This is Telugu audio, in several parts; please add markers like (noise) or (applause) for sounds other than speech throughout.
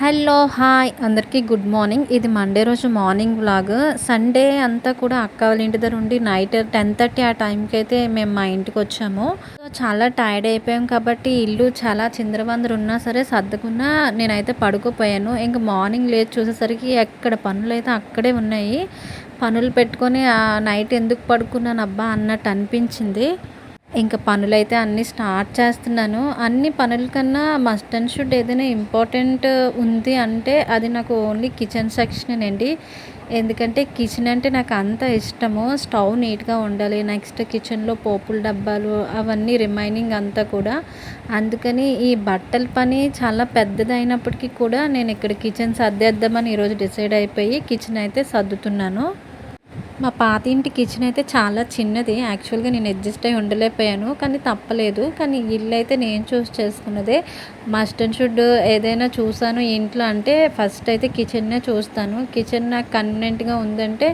Hello hi. అందరికీ గుడ్ మార్నింగ్. ఇది మండే రోజు మార్నింగ్ వ్లాగ్. సండే అంతా కూడా అక్క వాళ్ళ ఇంటి దగ్గర ఉండి నైట్ టెన్ థర్టీ ఆ టైంకి అయితే మేము మా ఇంటికి వచ్చాము. చాలా టైర్డ్ అయిపోయాం కాబట్టి ఇల్లు చాలా చిందరవందరు ఉన్నా సరే సర్దుకున్నా నేనైతే పడుకోపోయాను. ఇంకా మార్నింగ్ లేచి చూసేసరికి ఎక్కడ పనులు అయితే అక్కడే ఉన్నాయి. పనులు పెట్టుకొని నైట్ ఎందుకు పడుకున్నాను అబ్బా అన్నట్టు అనిపించింది. ఇంకా పనులైతే అన్నీ స్టార్ట్ చేస్తున్నాను. అన్ని పనుల కన్నా మస్ట్ అండ్ షుడ్ ఏదైనా ఇంపార్టెంట్ ఉంది అంటే అది నాకు ఓన్లీ కిచెన్ సెక్షన్ అండి. ఎందుకంటే కిచెన్ అంటే నాకు అంత ఇష్టము. స్టవ్ నీట్గా ఉండాలి నెక్స్ట్ కిచెన్లో పోపుల డబ్బాలు అవన్నీ రిమైనింగ్ అంతా కూడా. అందుకని ఈ బట్టల పని చాలా పెద్దదైనప్పటికీ కూడా నేను ఇక్కడ కిచెన్ సర్దేద్దామని ఈరోజు డిసైడ్ అయిపోయి కిచెన్ అయితే సర్దుతున్నాను. మా పాత ఇంటి కిచెన్ అయితే చాలా చిన్నది. యాక్చువల్గా నేను అడ్జస్ట్ అయి ఉండలేకపోయాను. కానీ తప్పలేదు. కానీ ఇల్లు అయితే నేను చూస్ చేసుకున్నదే. మస్ట్ అండ్ షుడ్ ఏదైనా చూసాను ఇంట్లో అంటే ఫస్ట్ అయితే కిచెన్నే చూస్తాను. కిచెన్ నాకు కన్వీనెంట్గా ఉందంటే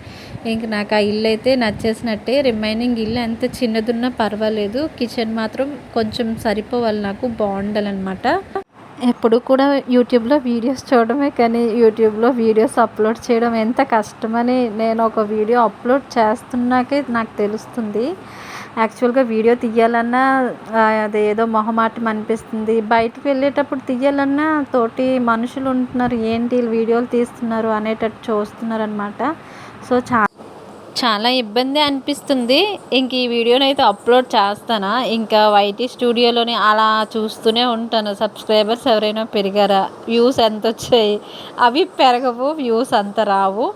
ఇంక నాకు ఆ ఇల్లు అయితే నచ్చేసినట్టే. రిమైనింగ్ ఇల్లు ఎంత చిన్నదున్నా పర్వాలేదు. కిచెన్ మాత్రం కొంచెం సరిపోవాలి నాకు. బాగుండాలన్నమాట ఎప్పుడు కూడా యూట్యూబ్లో వీడియోస్ చూడడమే కానీ యూట్యూబ్లో వీడియోస్ అప్లోడ్ చేయడం ఎంత కష్టమని నేను ఒక వీడియో అప్లోడ్ చేస్తున్నాకే నాకు తెలుస్తుంది. యాక్చువల్గా వీడియో తీయాలన్నా అది ఏదో మొహమాటం అనిపిస్తుంది. బయటికి వెళ్ళేటప్పుడు తీయాలన్నా తోటి మనుషులు ఉంటున్నారు. ఏంటి వీడియోలు తీస్తున్నారు అనేటట్టు చూస్తున్నారు అనమాట సో చాలా చాలా ఇబ్బంది అనిపిస్తుంది. ఇంక ఈ వీడియోని అయితే అప్లోడ్ చేస్తానా. ఇంకా వైటీ స్టూడియోలోని అలా చూస్తూనే ఉంటాను. సబ్స్క్రైబర్స్ ఎవరైనా పెరిగారా? వ్యూస్ ఎంత వచ్చాయి? అవి పెరగవు వ్యూస్ అంత రావు.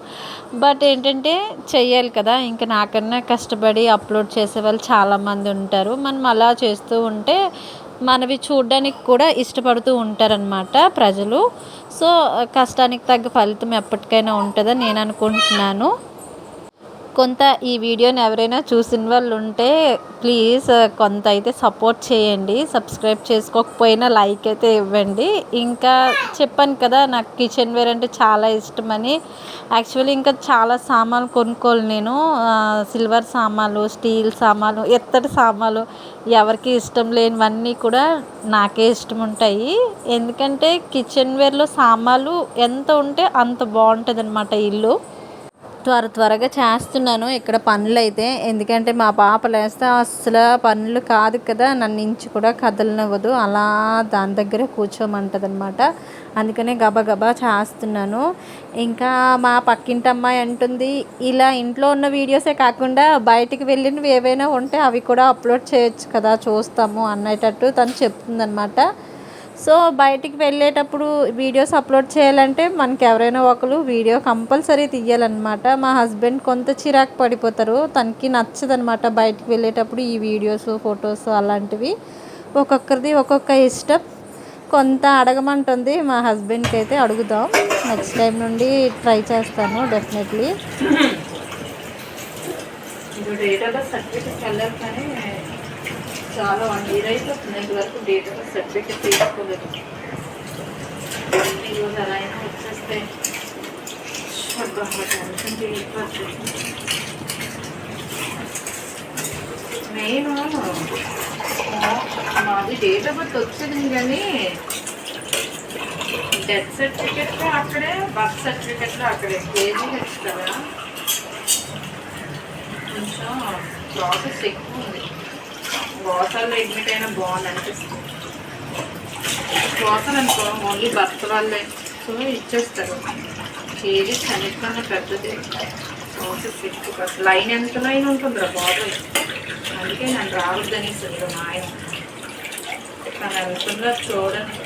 బట్ ఏంటంటే చెయ్యాలి కదా. ఇంకా నాకన్నా కష్టపడి అప్లోడ్ చేసే వాళ్ళు చాలామంది ఉంటారు. మనం అలా చేస్తూ ఉంటే మనవి చూడడానికి కూడా ఇష్టపడుతూ ఉంటారనమాట ప్రజలు. సో కష్టానికి తగ్గ ఫలితం ఎప్పటికైనా ఉంటుందని నేను అనుకుంటున్నాను. కొంత ఈ వీడియోని ఎవరైనా చూసిన వాళ్ళు ఉంటే ప్లీజ్ కొంత అయితే సపోర్ట్ చేయండి. సబ్స్క్రైబ్ చేసుకోకపోయినా లైక్ అయితే ఇవ్వండి. ఇంకా చెప్పాను కదా నాకు కిచెన్ వేర్ అంటే చాలా ఇష్టమని. యాక్చువల్లీ ఇంకా చాలా సామాన్లు కొనుక్కోవాలి నేను. సిల్వర్ సామాన్లు స్టీల్ సామాన్లు ఎత్తడి సామాన్లు ఎవరికి ఇష్టం లేనివన్నీ కూడా నాకే ఇష్టం ఉంటాయి. ఎందుకంటే కిచెన్ వేర్లో సామాన్లు ఎంత ఉంటే అంత బాగుంటుంది అనమాట ఇల్లు. త్వర త్వరగా చేస్తున్నాను. ఇక్కడ పనులు అయితే ఎందుకంటే మా పాప లేస్తే అసలు పనులు కాదు కదా. నన్ను ఇంచి కూడా కదలనివ్వదు. అలా దాని దగ్గర కూర్చోమంటది అనమాట అందుకనే గబగబా చేస్తున్నాను. ఇంకా మా పక్కింటి అమ్మాయి అంటుంది ఇలా ఇంట్లో ఉన్న వీడియోసే కాకుండా బయటికి వెళ్ళినవి ఏవైనా ఉంటే అవి కూడా అప్లోడ్ చేయొచ్చు కదా. చూస్తాము అన్నటట్టు తను చెప్తుందనమాట. సో బయటికి వెళ్ళేటప్పుడు వీడియోస్ అప్లోడ్ చేయాలంటే మనకి ఎవరైనా ఒకరు వీడియో కంపల్సరీ తీయాలన్నమాట. మా హస్బెండ్ కొంత చిరాకు పడిపోతారు. తనకి నచ్చదనమాట బయటికి వెళ్ళేటప్పుడు ఈ వీడియోస్ ఫొటోస్ అలాంటివి. ఒక్కొక్కరిది ఒక్కొక్క ఇష్టం. కొంత అడగమంటుంది. మా హస్బెండ్కి అయితే అడుగుదాం. నెక్స్ట్ టైం నుండి ట్రై చేస్తాను డెఫినెట్లీ. చాలా వన్ ఇయర్ వస్తుంది ఎందువరుకు డేట్ ఆఫ్ సర్టిఫికేట్ తీసుకోలేదు. ఈరోజు అలా అయినా వచ్చేస్తే నేను మాది డేట్ ఆఫ్ బర్త్ వచ్చింది కానీ డెత్ సర్టిఫికెట్ అక్కడే బర్త్ సర్టిఫికెట్లో అక్కడే. కేజీ కదా కొంచెం ప్రాసెస్ ఎక్కువ ఉంది. గోసాల్లో అడ్మిట్ అయినా బాగుంది అనిపిస్తుంది గోసాలు అనుకో ఓన్లీ భర్త వాళ్ళే. సో ఇచ్చేస్తారు. కేజీ అన్నిటికన్నా పెద్దది. ప్రాసెస్ ఎక్కువ లైన్ ఎంత లైన్ ఉంటుందిరా బాబు? అందుకే నన్ను రావద్దనేసి మా నాయన తను వెళ్తుందో చూడండి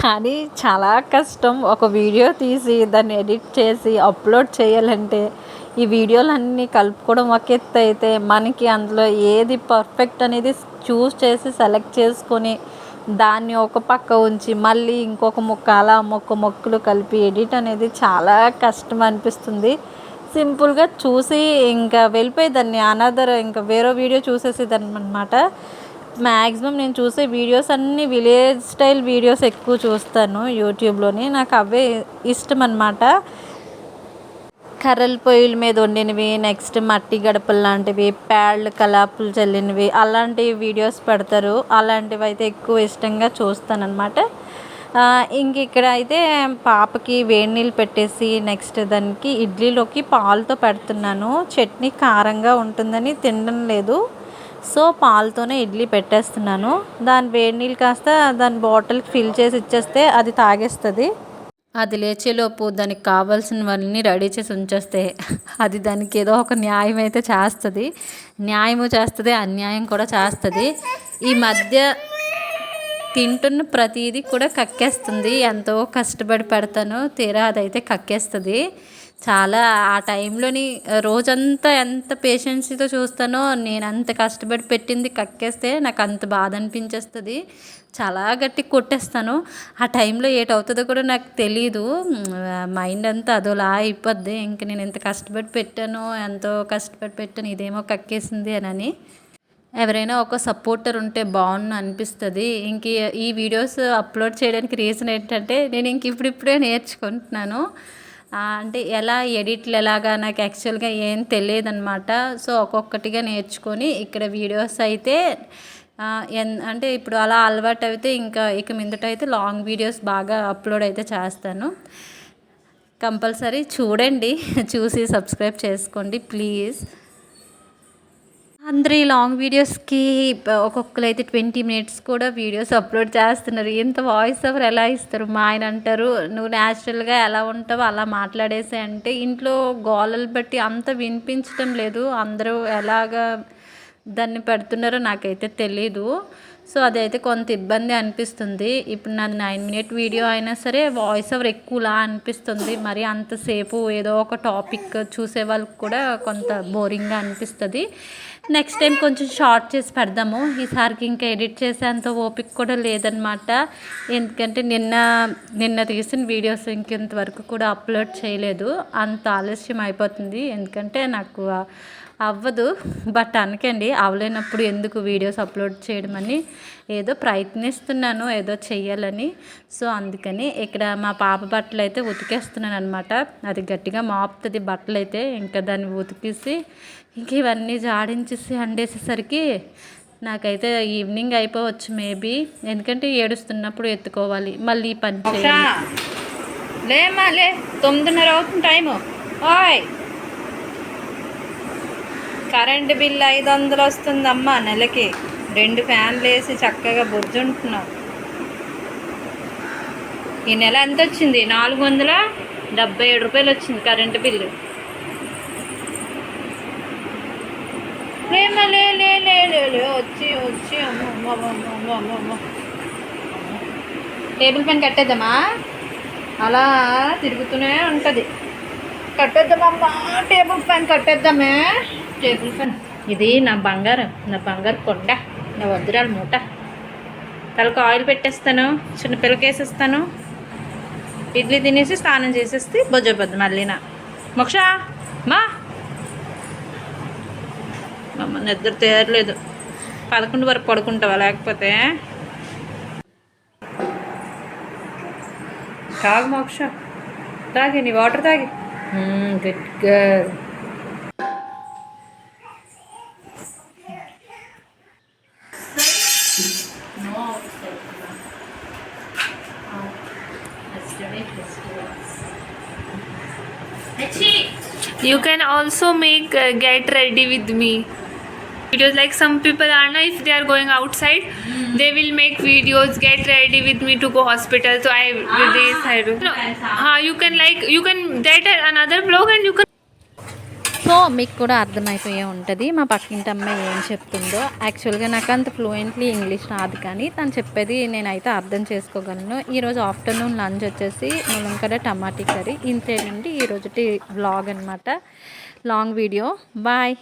కానీ చాలా కష్టం. ఒక వీడియో తీసి దాన్ని ఎడిట్ చేసి అప్లోడ్ చేయాలంటే ఈ వీడియోలన్నీ కలుపుకోవడం ఒక ఎత్తు అయితే మనకి అందులో ఏది పర్ఫెక్ట్ అనేది చూస్ చేసి సెలెక్ట్ చేసుకొని దాన్ని ఒక పక్క ఉంచి మళ్ళీ ఇంకొక ముక్క అలా మొక్క మొక్కలు కలిపి ఎడిట్ అనేది చాలా కష్టం అనిపిస్తుంది. సింపుల్గా చూసి ఇంకా వెళ్ళిపోయేదాన్ని అనదర్ ఇంకా వేరే వీడియో చూసేసేదాన్ని అనమాట మ్యాక్సిమం నేను చూసే వీడియోస్ అన్నీ విలేజ్ స్టైల్ వీడియోస్ ఎక్కువ చూస్తాను యూట్యూబ్లోని నాకు అవే ఇష్టం అనమాట కర్రల పొయ్యిల మీద వండినవి నెక్స్ట్ మట్టి గడపలు లాంటివి పేళ్ళు కలాపులు చల్లినవి అలాంటి వీడియోస్ పెడతారు. అలాంటివి అయితే ఎక్కువ ఇష్టంగా చూస్తానన్నమాట. ఇంక ఇక్కడ అయితే పాపకి వేడి నీళ్ళు పెట్టేసి నెక్స్ట్ దానికి ఇడ్లీలోకి పాలతో పెడుతున్నాను. చట్నీ కారంగా ఉంటుందని తినడం లేదు. సో పాలతోనే ఇడ్లీ పెట్టేస్తున్నాను. దాని వేడి నీళ్ళు కాస్త దాని బాటిల్కి ఫిల్ చేసి ఇచ్చేస్తే అది తాగేస్తుంది. అది లేచేలోపు దానికి కావాల్సినవన్నీ రెడీ చేసి ఉంచేస్తే అది దానికి ఏదో ఒక న్యాయం అయితే చేస్తుంది. న్యాయము చేస్తుంది అన్యాయం కూడా చేస్తుంది. ఈ మధ్య తింటున్న ప్రతిదీ కూడా కక్కేస్తుంది. ఎంతో కష్టపడి పెడతాను తీరా అదైతే కక్కేస్తుంది. చాలా ఆ టైంలోని రోజంతా ఎంత పేషెన్సీతో చూస్తానో నేను అంత కష్టపడి పెట్టింది కక్కేస్తే నాకు అంత బాధ అనిపించేస్తుంది చాలా గట్టి కొట్టేస్తాను. ఆ టైంలో ఏటవుతుందో కూడా నాకు తెలీదు. మైండ్ అంతా అదోలా అయిపోద్ది. ఇంక నేను ఎంత కష్టపడి పెట్టానో ఎంతో కష్టపడి పెట్టాను ఇదేమో కక్కేసింది అని ఎవరైనా ఒక సపోర్టర్ ఉంటే బాగుండు అనిపిస్తుంది. ఇంక ఈ వీడియోస్ అప్లోడ్ చేయడానికి రీజన్ ఏంటంటే నేను ఇంక ఇప్పుడిప్పుడే నేర్చుకుంటున్నాను. అంటే ఎలా ఎడిట్లు ఎలాగా నాకు యాక్చువల్గా ఏం తెలియదన్నమాట. సో ఒక్కొక్కటిగా నేర్చుకొని ఇక్కడ వీడియోస్ అయితే ఎన్ అంటే ఇప్పుడు అలా అలవాటు అయితే ఇంకా ఇక మీదట అయితే లాంగ్ వీడియోస్ బాగా అప్లోడ్ అయితే చేస్తాను. కంపల్సరీ చూడండి (laughs) చూసి సబ్స్క్రైబ్ చేసుకోండి ప్లీజ్ అందరి ఈ లాంగ్ వీడియోస్కి ఒక్కొక్కరు అయితే ట్వంటీ మినిట్స్ కూడా వీడియోస్ అప్లోడ్ చేస్తున్నారు. ఇంత వాయిస్ ఓవర్ ఎలా ఇస్తారు? మా ఆయన అంటారు నువ్వు న్యాచురల్గా ఎలా ఉంటావో అలా మాట్లాడేసి అంటే ఇంట్లో గోలలు బట్టి అంత వినిపించడం లేదు. అందరూ ఎలాగా దాన్ని పెడుతున్నారో నాకైతే తెలీదు. సో అదైతే కొంత ఇబ్బంది అనిపిస్తుంది. ఇప్పుడు నాది నైన్ మినిట్ వీడియో అయినా సరే వాయిస్ ఓవర్ ఎక్కువలా అనిపిస్తుంది. మరి అంతసేపు ఏదో ఒక టాపిక్ చూసే వాళ్ళకి కూడా కొంత బోరింగ్గా అనిపిస్తుంది. నెక్స్ట్ టైం కొంచెం షార్ట్ చేసి పెడదాము. ఈసారికి ఇంకా ఎడిట్ చేసేంత ఓపిక కూడా లేదనమాట ఎందుకంటే నిన్న నిన్న తీసిన వీడియోస్ ఇంకెంతవరకు కూడా అప్లోడ్ చేయలేదు. అంత ఆలస్యం అయిపోతుంది. ఎందుకంటే నాకు అవ్వదు. బట్ అనకండి అవలేనప్పుడు ఎందుకు వీడియోస్ అప్లోడ్ చేయడం అని ఏదో ప్రయత్నిస్తున్నాను ఏదో చెయ్యాలని. సో అందుకని ఇక్కడ మా పాప బట్టలు అయితే ఉతికేస్తున్నాను అనమాట అది గట్టిగా మాపుతుంది బట్టలు అయితే ఇంకా దాన్ని ఉతికేసి ఇంక ఇవన్నీ జాడించేసి అండేసేసరికి నాకైతే ఈవినింగ్ అయిపోవచ్చు మేబీ. ఎందుకంటే ఏడుస్తున్నప్పుడు ఎత్తుకోవాలి. మళ్ళీ ఈ పని చేయాలి లేమ్మా లే తొమ్మిదిన్నర అవుతుంది టైము. ఓయ్! కరెంటు బిల్లు ఐదు వందలు వస్తుందమ్మా నెలకి. రెండు ఫ్యాన్లు వేసి చక్కగా బొజ్జుంటున్నావు ఈ నెల ఎంత వచ్చింది నాలుగు వందల డెబ్బై ఏడు రూపాయలు వచ్చింది కరెంటు బిల్లు. లేమ్మా లే లే లే లే వచ్చి వచ్చి టేబుల్ పైన కట్టేద్దామా? అలా తిరుగుతూనే ఉంటుంది. కట్టేద్దామమ్మా టేబుల్ పైన కట్టేద్దామే. టేబుల్ ఫ్యాన్ ఇది నా బంగారం నా బంగారు కొండ. నా వజ్రాల మూట. తలకు ఆయిల్ పెట్టేస్తాను చిన్న పిల్లకేసేస్తాను ఇడ్లీ తినేసి స్నానం చేసేస్తే బొజ్జపోద్ది మళ్ళీ నా. మోక్ష మా. అమ్మ నిద్ర తీరలేదు. పదకొండు వరకు పడుకుంటావా లేకపోతే? తాగు మోక్ష. తాగి నీ వాటర్ తాగి. Good girl You can also make uh, get ready with me. Videos like some people are na if they are going outside, they will make videos get ready with me to go hospital. So I with this I. No, हाँ you can like you can that another blog and you can so మీకు కూడా అర్థమైపోయే ఉంటుంది. మా పక్కింటి అమ్మాయి ఏం చెప్తుందో. యాక్చువల్గా నాకు అంత ఫ్లూయెంట్లీ ఇంగ్లీష్ రాదు కానీ తను చెప్పేది నేనైతే అర్థం చేసుకోగలను. ఈరోజు ఆఫ్టర్నూన్ లంచ్ వచ్చేసి ములంకర టమాటీ కర్రీ. ఇంతేనండి ఈరోజుటి వ్లాగ్ అనమాట లాంగ్ వీడియో బాయ్